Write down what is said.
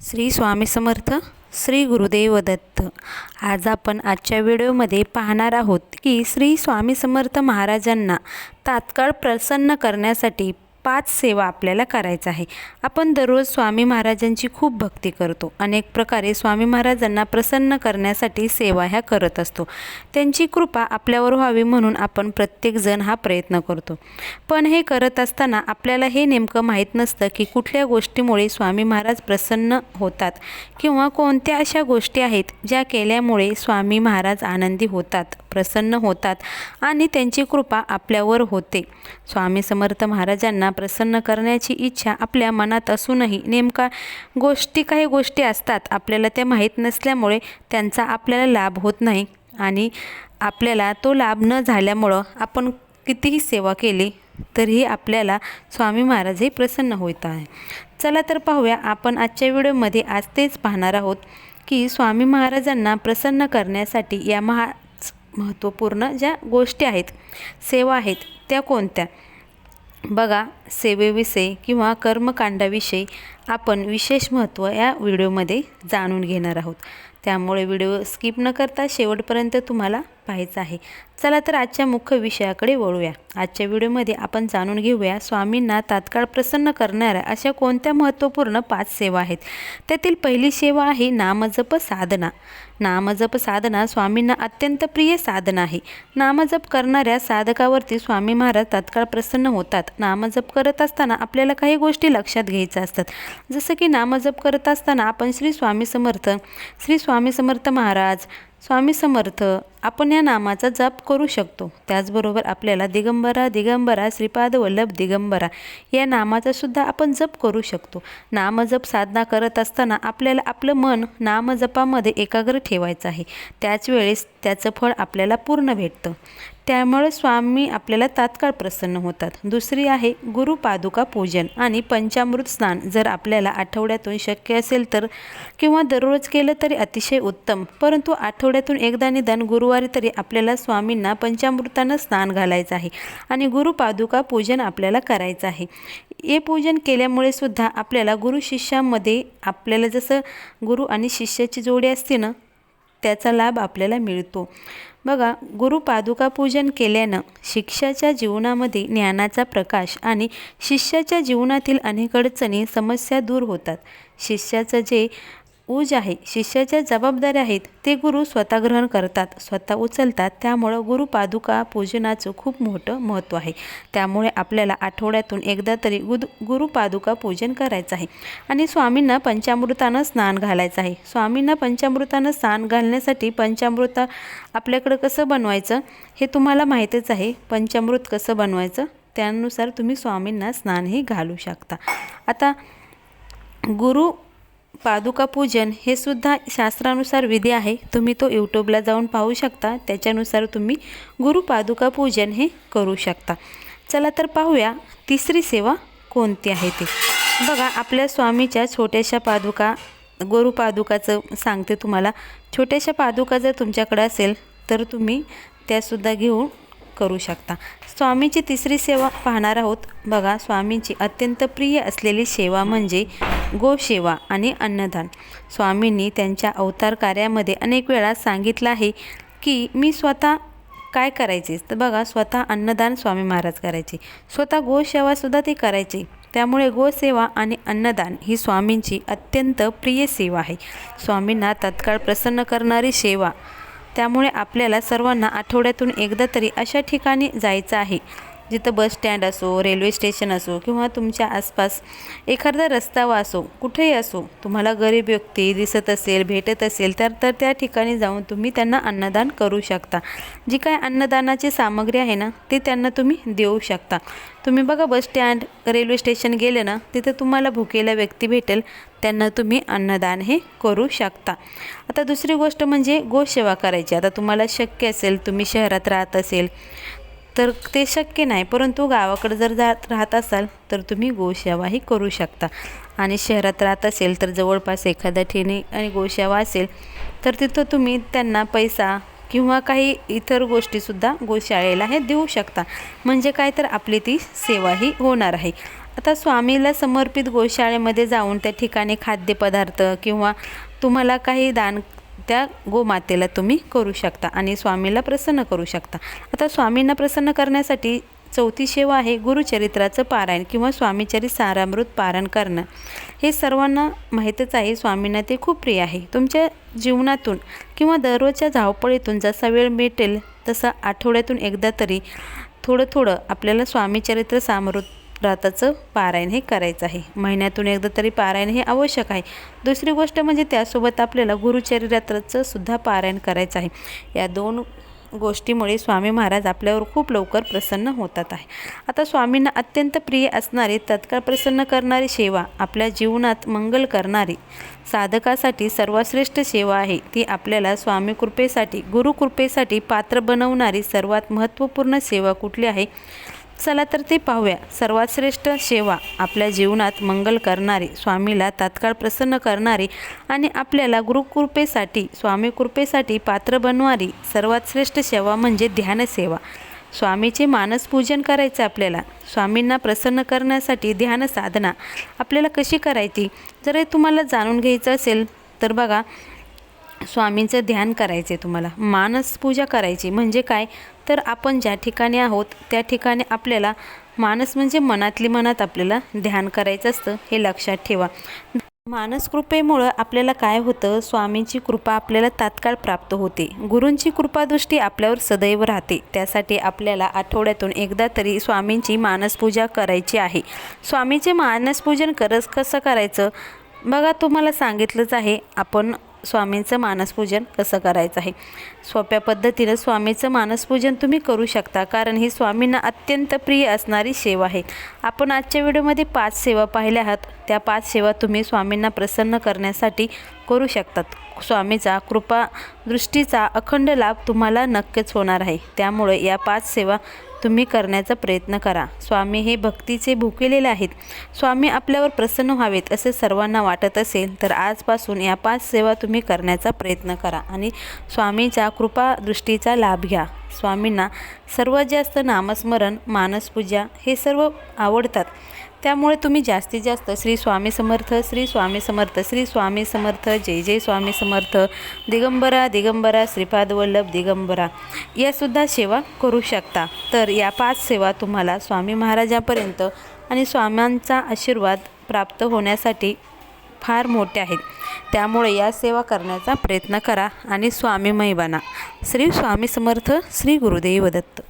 श्री स्वामी समर्थ श्री गुरुदेव दत्त. आज आपण आजच्या व्हिडिओमध्ये पाहणार आहोत की श्री स्वामी समर्थ महाराजांना तात्काळ प्रसन्न करण्यासाठी पाच सेवा आपल्याला करायचं आहे. आपण दररोज स्वामी महाराजांची खूप भक्ती करतो. अनेक प्रकारे स्वामी महाराजांना प्रसन्न करण्यासाठी सेवा ह्या करत असतो. त्यांची कृपा आपल्यावर व्हावी म्हणून आपण प्रत्येकजण हा प्रयत्न करतो. पण हे करत असताना आपल्याला हे नेमकं माहीत नसतं की कुठल्या गोष्टीमुळे स्वामी महाराज प्रसन्न होतात किंवा कोणत्या अशा गोष्टी आहेत ज्या केल्यामुळे स्वामी महाराज आनंदी होतात. प्रसन्न होतात आणि त्यांची कृपा आपल्यावर होते. स्वामी समर्थ महाराजांना प्रसन्न करण्याची इच्छा आपल्या मनात असूनही नेमका गोष्टी काही गोष्टी असतात आपल्याला त्या माहीत नसल्यामुळे त्यांचा आपल्याला लाभ होत नाही आणि आपल्याला तो लाभ न झाल्यामुळं आपण कितीही सेवा केली तरीही आपल्याला स्वामी महाराजही प्रसन्न होत आहे. चला तर पाहूया आपण आजच्या व्हिडिओमध्ये आज तेच पाहणार आहोत की स्वामी महाराजांना प्रसन्न करण्यासाठी या महा महत्त्वपूर्ण ज्या गोष्टी आहेत सेवा आहेत त्या कोणत्या? बघा सेवेविषयी किंवा कर्मकांडाविषयी आपण विशेष महत्त्व या व्हिडिओमध्ये जाणून घेणार आहोत. त्यामुळे व्हिडिओ स्किप न करता शेवटपर्यंत तुम्हाला पाहायचं आहे. चला तर आजच्या मुख्य विषयाकडे वळूया. आजच्या व्हिडिओमध्ये आपण जाणून घेऊया स्वामींना तात्काळ प्रसन्न करणाऱ्या अशा कोणत्या महत्त्वपूर्ण पाच सेवा आहेत? त्यातील पहिली सेवा आहे नामजप साधना. नामजप साधना स्वामींना अत्यंत प्रिय साधना आहे. नामजप करणाऱ्या साधकावरती स्वामी महाराज तात्काळ प्रसन्न होतात. नामजप करत असताना आपल्याला काही गोष्टी लक्षात घ्यायच्या असतात. जसं की नामजप करत असताना आपण श्री स्वामी समर्थ श्री स्वामी समर्थ महाराज स्वामी समर्थ आपण या नामाचा जप करू शकतो. त्याचबरोबर आपल्याला दिगंबरा दिगंबरा श्रीपाद वल्लभ दिगंबरा या नामाचा सुद्धा आपण जप करू शकतो. नामजप साधना करत असताना आपल्याला आपलं मन नामजपामध्ये एकाग्र ठेवायचं आहे. त्याच वेळेस त्याचं फळ आपल्याला पूर्ण भेटतं. त्यामुळे स्वामी आपल्याला तात्काळ प्रसन्न होतात. दुसरी आहे गुरुपादुका पूजन आणि पंचामृत स्नान. जर आपल्याला आठवड्यातून शक्य असेल तर किंवा दररोज केलं तरी अतिशय उत्तम. परंतु आठवड्यातून एकदा निदान गुरुवारी तरी आपल्याला स्वामींना पंचामृतानं स्नान घालायचं आहे आणि गुरुपादुका पूजन आपल्याला करायचं आहे. हे पूजन केल्यामुळे सुद्धा आपल्याला गुरु शिष्यामध्ये आपल्याला जसं गुरु आणि शिष्याची जोडी असते ना त्याचा लाभ आपल्याला मिळतो. बघा गुरुपादुका पूजन केल्यानं शिष्याच्या जीवनामध्ये ज्ञानाचा प्रकाश आणि शिष्याच्या जीवनातील अनेक अडचणी समस्या दूर होतात. शिष्याचं जे ऊज आहे. शिष्याच्या जबाबदाऱ्या आहेत. ते गुरु स्वतः ग्रहण करतात. स्वतः उचलतात. त्यामुळं गुरुपादुका पूजनाचं खूप मोठं महत्त्व आहे. त्यामुळे आपल्याला आठवड्यातून एकदा तरी गुद गुरुपादुका पूजन करायचं आहे. आणि स्वामींना पंचामृतानं स्नान घालायचं आहे. स्वामींना पंचामृतानं स्नान घालण्यासाठी पंचामृत आपल्याकडं कसं बनवायचं हे तुम्हाला माहीतच आहे. पंचामृत कसं बनवायचं? त्यानुसार तुम्ही स्वामींना स्नानही घालू शकता. आता गुरु पादुका पूजन हे सुद्धा शास्त्रानुसार विधी आहे. तुम्ही तो यूट्यूबला जाऊन पाहू शकता. त्याच्यानुसार तुम्ही गुरु पादुका पूजन हे करू शकता. चला तर पाहूया तिसरी सेवा कोणती आहे ती? बघा आपल्या स्वामीच्या छोट्याशा पादुका गुरु पादुकाचं सांगते तुम्हाला. छोट्याशा पादुका जर तुमच्याकडे असेल तर तुम्ही त्यासुद्धा घेऊन करू शकता. स्वामीची तिसरी सेवा पाहणार आहोत. बघा स्वामींची अत्यंत प्रिय असलेली सेवा म्हणजे गोसेवा आणि अन्नदान. स्वामींनी त्यांच्या अवतार कार्यामध्ये अनेक वेळा सांगितलं आहे की मी स्वतः काय करायचे? तर बघा स्वतः अन्नदान स्वामी महाराज करायचे. स्वतः गोसेवासुद्धा ते करायचे. त्यामुळे गोसेवा आणि अन्नदान ही स्वामींची अत्यंत प्रिय सेवा आहे. स्वामींना तत्काळ प्रसन्न करणारी सेवा त्यामुळे आपल्याला सर्वांना आठवड्यातून एकदा तरी अशा ठिकाणी जायचं आहे. जिथं बस स्टँड असो रेल्वे स्टेशन असो किंवा तुमच्या आसपास एखादा रस्तावा असो कुठेही असो तुम्हाला गरीब व्यक्ती दिसत असेल भेटत असेल तर तर त्या ठिकाणी जाऊन तुम्ही त्यांना अन्नदान करू शकता. जी काय अन्नदानाची सामग्री आहे ना ती त्यांना तुम्ही देऊ शकता. तुम्ही बघा बस स्टँड रेल्वे स्टेशन गेले ना तिथं तुम्हाला भुकेला व्यक्ती भेटेल त्यांना तुम्ही अन्नदान हे करू शकता. आता दुसरी गोष्ट म्हणजे गोसेवा करायची. आता तुम्हाला शक्य असेल तुम्ही शहरात राहत असेल तर ते शक्य नाही. परंतु गावाकडे जर जात राहत असाल तर तुम्ही गोसेवाही करू शकता. आणि शहरात राहत असेल तर जवळपास एखाद्या ठिकाणी आणि गोसेवा असेल तर तिथं तुम्ही त्यांना पैसा किंवा काही इतर गोष्टीसुद्धा गोशाळेला हे देऊ शकता. म्हणजे काय? तर आपली ती सेवाही होणार आहे. आता स्वामीला समर्पित गोशाळेमध्ये जाऊन त्या ठिकाणी खाद्यपदार्थ किंवा तुम्हाला काही दान त्या गोमातेला तुम्ही करू शकता आणि स्वामीला प्रसन्न करू शकता. आता स्वामींना प्रसन्न करण्यासाठी चौथी सेवा आहे गुरुचरित्राचं पारायण किंवा स्वामीचरित सारामृत पारायण करणं. हे सर्वांना माहीतच आहे स्वामींना ते खूप प्रिय आहे. तुमच्या जीवनातून किंवा दररोजच्या धावपळीतून जसा वेळ मिळेल तसा आठवड्यातून एकदा तरी थोडं थोडं आपल्याला स्वामीचरित्र सामृताचं पारायण हे करायचं आहे. महिन्यातून एकदा तरी पारायण हे आवश्यक आहे. दुसरी गोष्ट म्हणजे त्यासोबत आपल्याला गुरुचरित्राचं सुद्धा पारायण करायचं आहे. या दोन गोष्टीमुळे स्वामी महाराज आपल्यावर खूप लवकर प्रसन्न होतात आहे. आता स्वामींना अत्यंत प्रिय असणारी तत्काळ प्रसन्न करणारी सेवा आपल्या जीवनात मंगल करणारी साधकासाठी सर्वश्रेष्ठ सेवा आहे. ती आपल्याला स्वामी कृपेसाठी गुरुकृपेसाठी पात्र बनवणारी सर्वात महत्त्वपूर्ण सेवा कुठली आहे? चला तर ते पाहूया. सर्वात श्रेष्ठ सेवा आपल्या जीवनात मंगल करणारी स्वामीला तात्काळ प्रसन्न करणारी आणि आपल्याला गुरुकृपेसाठी स्वामी कृपेसाठी पात्र बनवारी सर्वात श्रेष्ठ सेवा म्हणजे ध्यानसेवा स्वामीचे मानसपूजन करायचं आपल्याला. स्वामींना प्रसन्न करण्यासाठी ध्यान साधना आपल्याला कशी करायची? जर हे तुम्हाला जाणून घ्यायचं असेल तर बघा स्वामींचं ध्यान करायचे तुम्हाला. मानस पूजा करायची. म्हणजे काय? तर आपण ज्या ठिकाणी आहोत त्या ठिकाणी आपल्याला मानस म्हणजे मनातली मनात आपल्याला ध्यान करायचं असतं हे लक्षात ठेवा. मानस कृपेमुळं आपल्याला काय होतं? स्वामींची कृपा आपल्याला तात्काळ प्राप्त होते. गुरूंची कृपादृष्टी आपल्यावर सदैव राहते. त्यासाठी आपल्याला आठवड्यातून एकदा तरी स्वामींची मानसपूजा करायची आहे. स्वामीचे मानसपूजन करस कसं करायचं? बघा तुम्हाला सांगितलंच आहे. आपण स्वामींचं मानसपूजन कसं करायचं आहे? सोप्या पद्धतीनं स्वामीचं मानसपूजन तुम्ही करू शकता कारण ही स्वामींना अत्यंत प्रिय असणारी सेवा आहे. आपण आजच्या व्हिडिओमध्ये पाच सेवा पाहिल्या आहात. त्या पाच सेवा तुम्ही स्वामींना प्रसन्न करण्यासाठी करू शकतात. स्वामीचा कृपा दृष्टीचा अखंड लाभ तुम्हाला नक्कीच होणार आहे. त्यामुळे या पाच सेवा तुम्ही करण्याचा प्रयत्न करा. स्वामी हे भक्तीचे भुकेलेले आहेत. स्वामी आपल्यावर प्रसन्न व्हावेत असे सर्वांना वाटत असेल तर आजपासून या पाच सेवा तुम्ही करण्याचा प्रयत्न करा आणि स्वामीच्या कृपादृष्टीचा लाभ घ्या. स्वामींना सर्वात जास्त नामस्मरण मानसपूजा हे सर्व आवडतात. त्यामुळे तुम्ही जास्तीत जास्त श्री स्वामी समर्थ श्री स्वामी समर्थ श्री स्वामी समर्थ जय जय स्वामी समर्थ दिगंबरा दिगंबरा श्रीपाद वल्लभ दिगंबरा यासुद्धा सेवा करू शकता. तर या पाच सेवा तुम्हाला स्वामी महाराजापर्यंत आणि स्वाम्यांचा आशीर्वाद प्राप्त होण्यासाठी फार मोठे आहेत. त्यामुळे या सेवा करण्याचा प्रयत्न करा आणि स्वामीमय बना. श्री स्वामी समर्थ श्री गुरुदेव दत्त.